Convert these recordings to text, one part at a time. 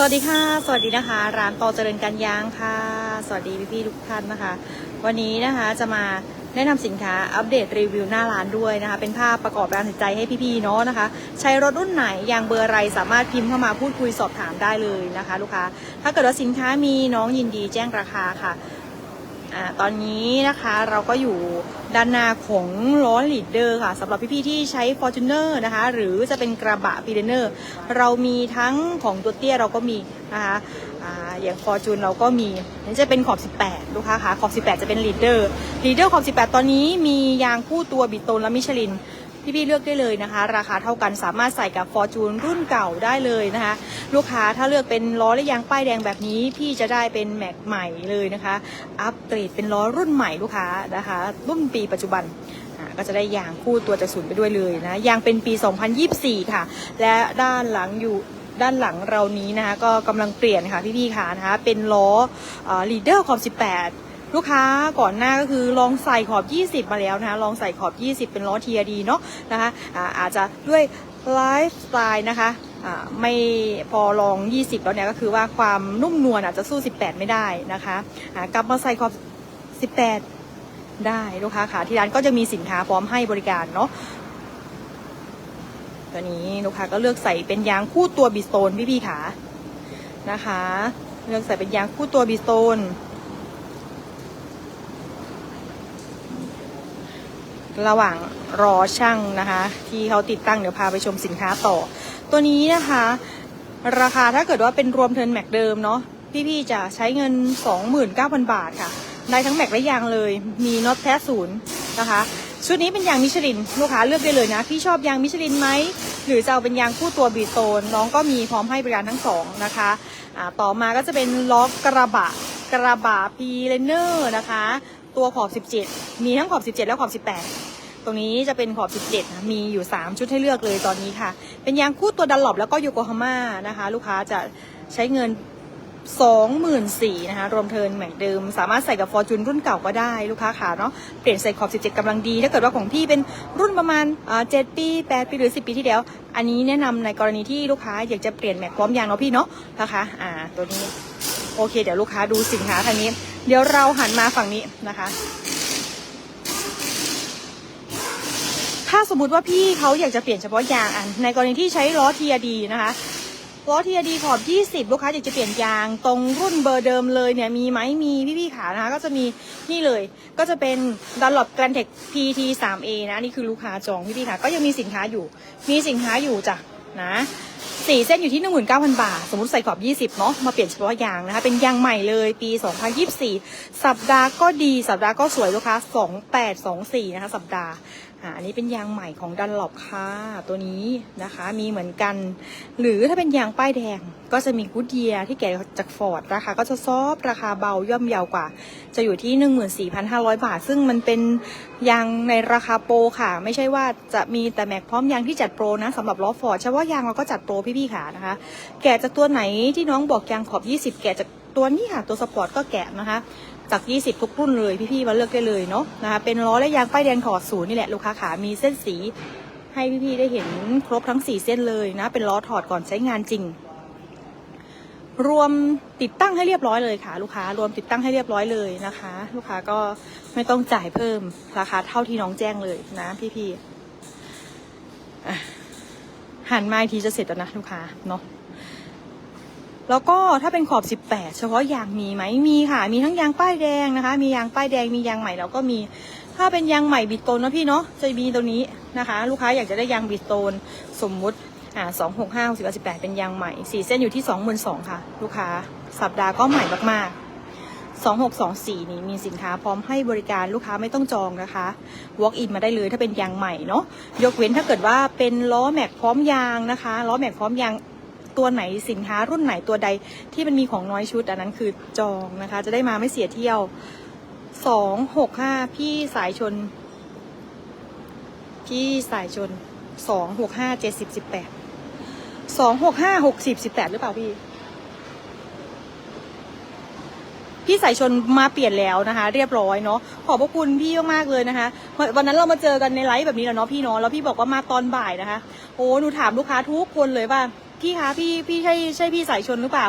สวัสดีค่ะ สวัสดีนะคะ ร้านต่อเจริญกันยางค่ะ สวัสดีพี่ๆทุกท่านนะคะ วันนี้นะคะจะมาแนะนำสินค้าอัปเดตรีวิวหน้าร้านด้วยนะคะ เป็นภาพประกอบการตัดสินใจให้พี่ๆเนาะนะคะ ใช้รถรุ่นไหนยางเบอร์อะไรสามารถพิมพ์เข้ามาพูดคุยสอบถามได้เลยนะคะ ลูกค้า ถ้าเกิดว่าสินค้ามีน้องยินดีแจ้งราคาค่ะ อ่าตอนนี้นะคะเราก็อยู่ด้านหน้าของล้อลีดเดอร์ค่ะสำหรับพี่ๆที่ใช้ Fortuner นะคะ หรือจะเป็นกระบะ p ีเ n เนอร์เรามีทั้งของตัวเตี้ยเราก็มีนะคะอ่าอย่าง Fortune เราก็มีนี่จะเป็นขอบ 18 ลูกค้าคะขอบ 18 จะเป็นลีดเดอร์ลีดเดอร์ขอบ 18 ตอนนี้มียางคู่ตัวบิโตนและมิชลิน พี่ๆเลือกได้เลยนะคะ ราคาเท่ากันสามารถใส่กับ Fortune รุ่นเก่าได้เลยนะคะ ลูกค้าถ้าเลือกเป็นล้อและยางป้ายแดงแบบนี้พี่จะได้เป็นแม็กใหม่เลยนะคะ อัปเกรดเป็นล้อรุ่นใหม่ลูกค้านะคะ รุ่นปีปัจจุบันก็จะได้ยางคู่ตัวจากศูนย์ไปด้วยเลยนะยางเป็นปี 2024 ค่ะ และด้านหลังอยู่ด้านหลังเรานี้นะคะก็กำลังเปลี่ยนค่ะพี่ๆค่ะนะคะเป็นล้อลีเดอร์ขอบ18 ลูกค้าก่อนหน้าก็คือลองใส่ขอบ 20 มาแล้วนะคะลองใส่ขอบ 20 เป็นล้อ TRD เนาะนะคะอาอาจจะด้วยไลฟ์สไตล์นะคะไม่พอลอง 20 แล้วเนี่ยก็คือว่าความนุ่มนวลอาจจะสู้ 18 ไม่ได้นะคะกลับมาใส่ขอบ 18 ได้ลูกค้าค่ะที่ร้านก็จะมีสินค้าพร้อมให้บริการเนาะตัวนี้ลูกค้าก็เลือกใส่เป็นยางคู่ตัวบิสโตนพี่ๆค่ะนะคะ เลือกใส่เป็นยางคู่ตัวบิสโตน ระหว่างรอช่างนะคะ ที่เขาติดตั้งเดี๋ยวพาไปชมสินค้าต่อ ตัวนี้นะคะ ราคาถ้าเกิดว่าเป็นรวมเทิร์นแม็กเดิมเนาะพี่ๆจะใช้เงิน 29,000 บาทค่ะได้ทั้งแม็กและยางเลยมีน็อตแท้ศูนย์นะคะชุดนี้เป็นยางมิชลินลูกค้าเลือกได้เลยนะ พี่ชอบยางมิชลินไหมหรือจะเอาเป็นยางคู่ตัวบีโตน น้องก็มีพร้อมให้บริการทั้งสองนะคะอ่าต่อมาก็จะเป็นล้อกกระบะกระบะปีเลนเนอร์นะคะ ตัวขอบ 17 มีทั้งขอบ 17 และขอบ 18 ตรงนี้จะเป็นขอบ 17นะมีอยู่ 3 ชุดให้เลือกเลยตอนนี้ค่ะ เป็นยางคู่ตัวดันหลบแล้วก็โยโกฮาม่านะคะ ลูกค้าจะใช้เงิน24,000นะคะ รวมเทิร์นแม็กเดิม สามารถใส่กับฟอร์จูนรุ่นเก่าก็ได้ลูกค้าขาเนาะ เปลี่ยนใส่ขอบ 17กำลังดี ถ้าเกิดว่าของพี่เป็นรุ่นประมาณอ่า7ปี 8 ปี หรือ 10 ปีที่แล้ว อันนี้แนะนำในกรณีที่ลูกค้าอยากจะเปลี่ยนแม็กพร้อมยางเนาะพี่เนาะนะคะอ่าตัวนี้ โอเค เดี๋ยวลูกค้าดูสินค้าทางนี้ เดี๋ยวเราหันมาฝั่งนี้นะคะ ถ้าสมมติว่าพี่เขาอยากจะเปลี่ยนเฉพาะยางอันในกรณีที่ใช้ล้อ TRD นะคะล้อ TRD ขอบ 20 ลูกค้าอยากจะเปลี่ยนยาง ตรงรุ่นเบอร์เดิมเลยเนี่ยมีไหมมีพี่ๆขานะคะ ก็จะมีนี่เลย ก็จะเป็น Dunlop Grand Tech PT 3A นะอันนี่คือลูกค้าจองพี่ๆขาก็ยังมีสินค้าอยู่ มีสินค้าอยู่จ้ะนะสี่เส้นอยู่ที่ 19,000 บาท สมมติใส่ขอบ 20 เนาะมาเปลี่ยนเฉพาะยางนะคะ เป็นยางใหม่เลยปี 2024 สัปดาห์ก็ดี สัปดาห์ก็สวยลูกค้า 2824 นะคะ สัปดาห์ อันนี้เป็นยางใหม่ของดันหลบค่ะ ตัวนี้นะคะมีเหมือนกัน หรือถ้าเป็นยางป้ายแดง ก็จะมีกูดเยียที่แกะจากฟอร์ดราคาก็จะซอฟราคาเบาย่อมเยาวกว่า จะอยู่ที่ 14,500 บาท ซึ่งมันเป็นยางในราคาโปรค่ะ ไม่ใช่ว่าจะมีแต่แม็กพร้อมยางที่จัดโปรนะสำหรับล้อฟอร์ดเฉพาะยางเราก็จัดโปรพี่ๆค่ะนะคะ แกะจากตัวไหนที่น้องบอกยางขอบ 20 แกะจากตัวนี้ค่ะตัวสปอร์ตก็แกะนะคะ จาก 20 ทุกรุ่นเลยพี่ๆมาเลือกได้เลยเนาะนะคะเป็นล้อและยางป้ายแดงถอดศูนย์นี่แหละลูกค้าขามีเส้นสีให้พี่ๆได้เห็นครบทั้ง 4 เส้นเลยนะ เป็นล้อถอดก่อนใช้งานจริง รวมติดตั้งให้เรียบร้อยเลยค่ะ ลูกค้ารวมติดตั้งให้เรียบร้อยเลยนะคะ ลูกค้าก็ไม่ต้องจ่ายเพิ่มราคาเท่าที่น้องแจ้งเลยนะพี่ๆหันมาทีจะเสร็จแล้วนะลูกค้าเนาะ แล้วก็ถ้าเป็นขอบ 18 เฉพาะยางมีไหมมีค่ะ มีทั้งยางป้ายแดงนะคะ มียางป้ายแดงมียางใหม่แล้วก็มี ถ้าเป็นยางใหม่บิดโตนนะพี่เนาะจะมีตัวนี้นะคะ ลูกค้าอยากจะได้ยางบิดโตนสมมุติอ่า2 6 5 6 18เป็นยางใหม่4เส้นอยู่ที่22,000ค่ะ ลูกค้าสัปดาห์ก็ใหม่มากๆ2624 นี่มีสินค้าพร้อมให้บริการลูกค้าไม่ต้องจองนะคะ walk in มาได้เลยถ้าเป็นยางใหม่เนาะยกเว้นถ้าเกิดว่าเป็นล้อแม็กพร้อมยางนะคะล้อแม็กพร้อมยาง ตัวไหนสินค้ารุ่นไหนตัวใดที่มันมีของน้อยชุด อันนั้นคือจองนะคะ จะได้มาไม่เสียเที่ยวสองหกห้าพี่สายชน พี่สายชนสองหกห้าเจ็ดสิบสิบแปดสองหกห้าหกสิบสิบแปดหรือเปล่าพี่พี่สายชนมาเปลี่ยนแล้วนะคะ เรียบร้อยเนาะขอบพระคุณพี่มากๆเลยนะคะวันนั้นเรามาเจอกันในไลฟ์แบบนี้แหละเนาะพี่เนาะแล้วพี่บอกว่ามาตอนบ่ายนะคะ โอ้หนูถามลูกค้าทุกคนเลยว่า พี่คะพี่พี่ใช่ใช่พี่สายชนหรือเปล่า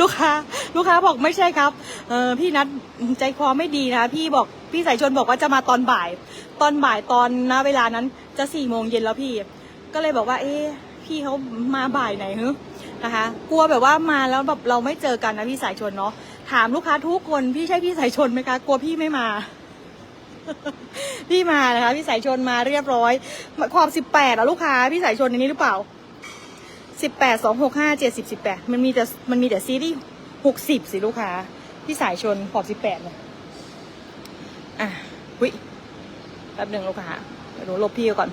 ลูกค้า ลูกค้าบอกไม่ใช่ครับ เออพี่นัดใจคอไม่ดีนะพี่บอกพี่สายชนบอกว่าจะมาตอนบ่าย ตอนบ่ายตอนนะเวลานั้นจะสี่โมงเย็นแล้วพี่ ก็เลยบอกว่า เอ๊ะพี่เขามาบ่ายไหนฮึนะคะ กลัวแบบว่ามาแล้วแบบเราไม่เจอกันนะพี่สายชนเนาะถามลูกค้าทุกคนพี่ใช่พี่สายชนไหมคะกลัวพี่ไม่มา พี่มานะคะ พี่สายชนมาเรียบร้อยขอบสิบแปดอะลูกค้า พี่สายชนในนี้หรือเปล่าสิบแปดสองหกห้าเจ็ดสิบสิบแปดมันมีแต่มันมีแต่ซีรีส์หกสิบสิลูกค้า พี่สายชนขอบสิบแปดเนี่ยอะวิแป๊บหนึ่งลูกค้าเดี๋ยวหนูลบพี่ก่อน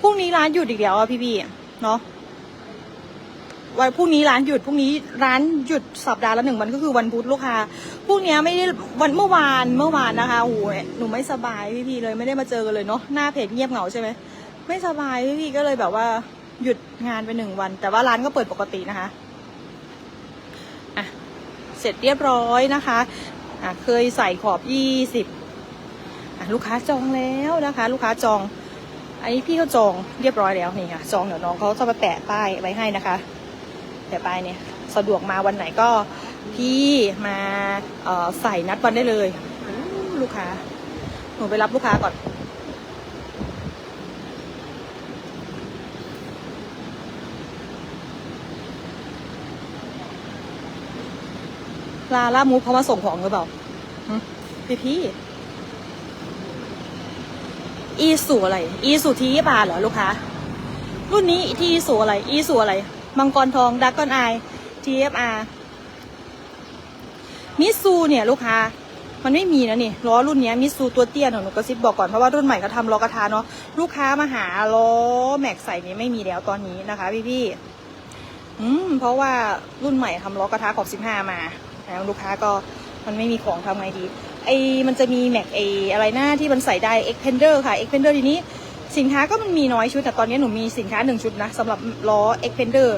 พรุ่งนี้ร้านหยุดอีกแล้วอะพี่พี่เนาะ วันพรุ่งนี้ร้านหยุดพรุ่งนี้ร้านหยุดสัปดาห์ละหนึ่งวันก็คือวันพุธลูกค้าพรุ่งนี้ไม่ได้วันเมื่อวานเมื่อวานนะคะโอ้โหหนูไม่สบายพี่พีเลยไม่ได้มาเจอกันเลยเนาะหน้าเพจเงียบเหงาใช่ไหมไม่สบายพี่พีก็เลยแบบว่าหยุดงานไปหนึ่งวัน แต่ว่าร้านก็เปิดปกตินะคะอะเสร็จเรียบร้อยนะคะอะเคยใส่ขอบยี่สิบอะลูกค้าจองแล้วนะคะ ลูกค้าจองอันนี้พี่ก็จองเรียบร้อยแล้วนี่ค่ะจองเดี๋ยวน้องเขาจะมาแปะป้ายไว้ให้นะคะ แต่ไปเนี่ยสะดวกมาวันไหนก็พี่มาใส่นัดวันได้เลย ลูกค้า หนูไปรับลูกค้าก่อนลาล่ามูฟเขามาส่งของหรือเปล่าพี่พี่อีสูอะไร อีสูทีบาเหรอลูกค้า รุ่นนี้ที่อีสูอะไร อีสูอะไร มังกรทองดักกอนไอ TFR มิซูเนี่ยลูกค้า มันไม่มีนะนี่ล้อรุ่นนี้มิซูตัวเตี้ยหนูหนูกระซิบบอกก่อนเพราะว่ารุ่นใหม่เขาทำล้อกระทะเนาะลูกค้ามาหาล้อแม็กใส่เนี่ยไม่มีแล้วตอนนี้นะคะ พี่พี่อืมเพราะว่ารุ่นใหม่ทำล้อกระทะขอบสิบห้ามาแล้วลูกค้าก็มันไม่มีของทำไงดีไอมันจะมีแม็กไออะไรหน้าที่มันใส่ได้ Expander ค่ะ Expander ทีนี้ สินค้าก็มันมีน้อยชุด แต่ตอนนี้หนูมีสินค้าหนึ่งชุดนะสำหรับล้อ Expander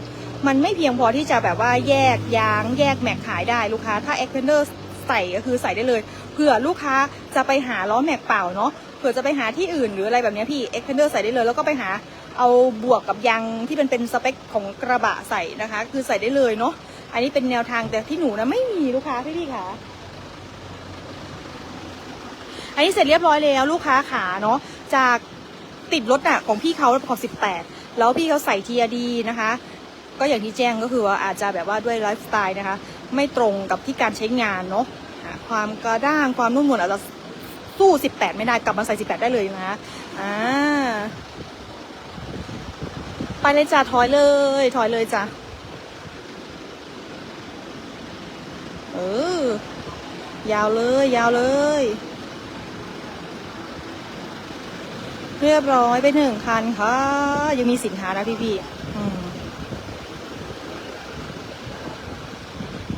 มันไม่เพียงพอที่จะแบบว่าแยกยางแยกแม็กขายได้ลูกค้าถ้า Expander ใส่ก็คือใส่ได้เลยเผื่อลูกค้าจะไปหาล้อแม็กเปล่าเนาะเผื่อจะไปหาที่อื่นหรืออะไรแบบนี้พี่ Expander ใส่ได้เลย แล้วก็ไปหาเอาบวกกับยางที่เป็นเป็นสเปคของกระบะใส่นะคะ คือใส่ได้เลยเนาะอันนี้เป็นแนวทางแต่ที่หนูนะไม่มีลูกค้าพี่พี่ค่ะอันนี้เสร็จเรียบร้อยแล้วลูกค้าขาเนาะจาก ติดรถอะของพี่เขาขอบสิบแปดแล้วพี่เขาใส่เทียดีนะคะ ก็อย่างที่แจ้งก็คือว่าอาจจะแบบว่าด้วยไลฟ์สไตล์นะคะ ไม่ตรงกับที่การใช้งานเนาะอะความกระด้างความนุ่มนวลอาจจะสู้สิบแปดไม่ได้กลับมาใส่สิบแปดได้เลยนะคะอ่าไปเลยจ้ะถอยเลย ถอยเลยจ้ะเออ ยาวเลย ยาวเลย เรียบร้อยไปหนึ่งคันค่ะ ยังมีสินค้านะพี่พี่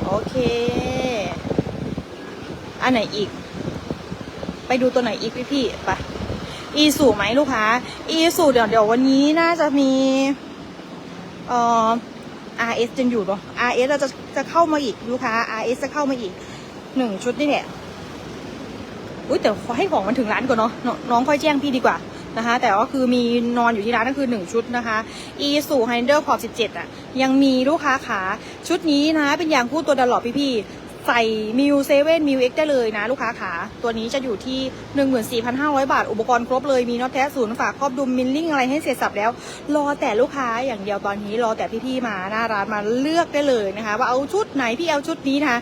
โอเค อันไหนอีก ไปดูตัวไหนอีกพี่พี่ไปอีสูไหมลูกค้า อีสูเดี๋ยวเดี๋ยววันนี้น่าจะมี เอ่อ RS ยังอยู่ปะ RS เราจะจะเข้ามาอีกลูกค้า RS จะเข้ามาอีกหนึ่งชุดนี่แหละอุ้ยแต่ขอให้ของมันถึงร้านก่อนเนาะนน้องค่อยแจ้งพี่ดีกว่า นะคะ แต่ว่าคือมีนอนอยู่ที่ร้านก็คือหนึ่งชุดนะคะ e สู่ h i n d e r ขอบ17 อะ ยังมีลูกค้าขาชุดนี้นะเป็นยางคู่ตัวดันหลอดพี่ๆใส่มิวเซเว่นมิวเอ็กได้เลยนะ ลูกค้าขาตัวนี้จะอยู่ที่ 14,500 บาท อุปกรณ์ครบเลยมีน็อตแท้ศูนย์ฝากครอบดุมมิลลิ่งอะไรให้เสร็จสับแล้ว รอแต่ลูกค้าอย่างเดียวตอนนี้รอแต่พี่ๆมาหน้าร้านมาเลือกได้เลยนะคะ ว่าเอาชุดไหนพี่เอาชุดนี้นะคะ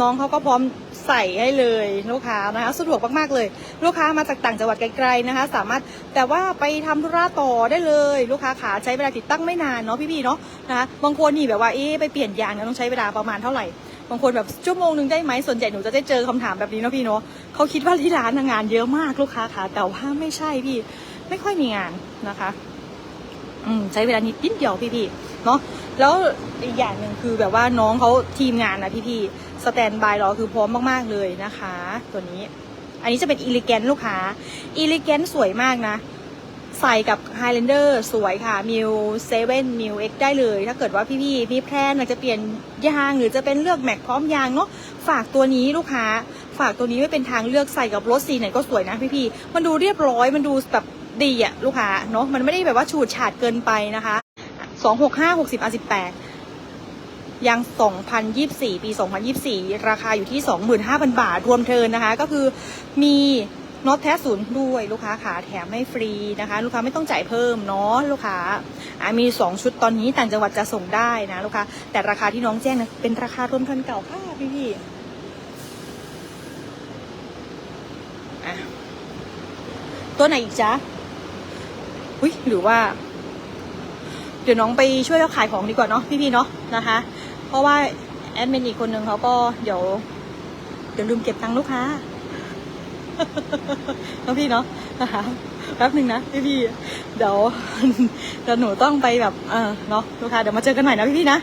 น้องเขาก็พร้อม ใส่ให้เลยลูกค้านะคะสะดวกมากๆเลย ลูกค้ามาจากต่างจังหวัดไกลๆนะคะ สามารถแต่ว่าไปทำธุระต่อได้เลย ลูกค้าขาใช้เวลาติดตั้งไม่นานเนาะพี่ๆเนาะนะคะบางคนนี่แบบว่าเอ๊ไปเปลี่ยนยางเนี่ยต้องใช้เวลาประมาณเท่าไหร่บางคนแบบชั่วโมงหนึ่งได้ไหมส่วนใหญ่หนูจะได้เจอคำถามแบบนี้เนาะพี่เนาะเขาคิดว่าที่ร้านงานเยอะมากลูกค้าขาแต่ว่าไม่ใช่พี่ ไม่ค่อยมีงานนะคะ อืมใช้เวลานิดนิดเดียวพี่ๆเนาะแล้วอีกอย่างหนึ่งคือแบบว่าน้องเขาทีมงานนะพี่ๆ สแตนบายรอคือพร้อมมากๆเลยนะคะ ตัวนี้ อันนี้จะเป็นอีลิแกนลูกค้าอีลิแกนสวยมากนะ ใส่กับไฮแลนเดอร์สวยค่ะมิวเซเว่นมิวเอ็กได้เลย ถ้าเกิดว่าพี่ๆมีแพลนอยากจะเปลี่ยนยางหรือจะเป็นเลือกแม็กพร้อมยางเนาะฝากตัวนี้ลูกค้า ฝากตัวนี้ไม่เป็นทางเลือกใส่กับรถสีไหนก็สวยนะพี่ๆมันดูเรียบร้อยมันดูแบบดีอะลูกค้าเนาะมันไม่ได้แบบว่าฉูดฉาดเกินไปนะคะ 2 6 5 6 0 1 8 ยังสองพันยี่สี่ปีสองพันยี่สี่ราคาอยู่ที่สองหมื่นห้าพันบาท รวมเทินนะคะ ก็คือมีน็อตแท้ศูนย์ด้วยลูกค้าขาแถมให้ฟรีนะคะ ลูกค้าไม่ต้องจ่ายเพิ่มเนาะลูกค้าอะมีสองชุดตอนนี้ต่างจังหวัดจะส่งได้นะลูกค้าแต่ราคาที่น้องแจ้งนะเป็นราคารวมคันเก่าค่ะพี่พี่อะตัวไหนอีกจ๊ะอุ้ยหรือว่า เดี๋ยวน้องไปช่วยเขาขายของดีกว่าเนาะพี่ๆเนาะนะคะ เพราะว่าแอดมินอีกคนนึงเขาก็เดี๋ยวเดี๋ยวลืมเก็บตังค์ลูกค้าน้องพี่เนาะนะคะแป๊บหนึ่งนะพี่พี่เดี๋ยวเดี๋ยวหนูต้องไปแบบเออเนาะลูกค้าเดี๋ยวมาเจอกันใหม่นะพี่พี่นะ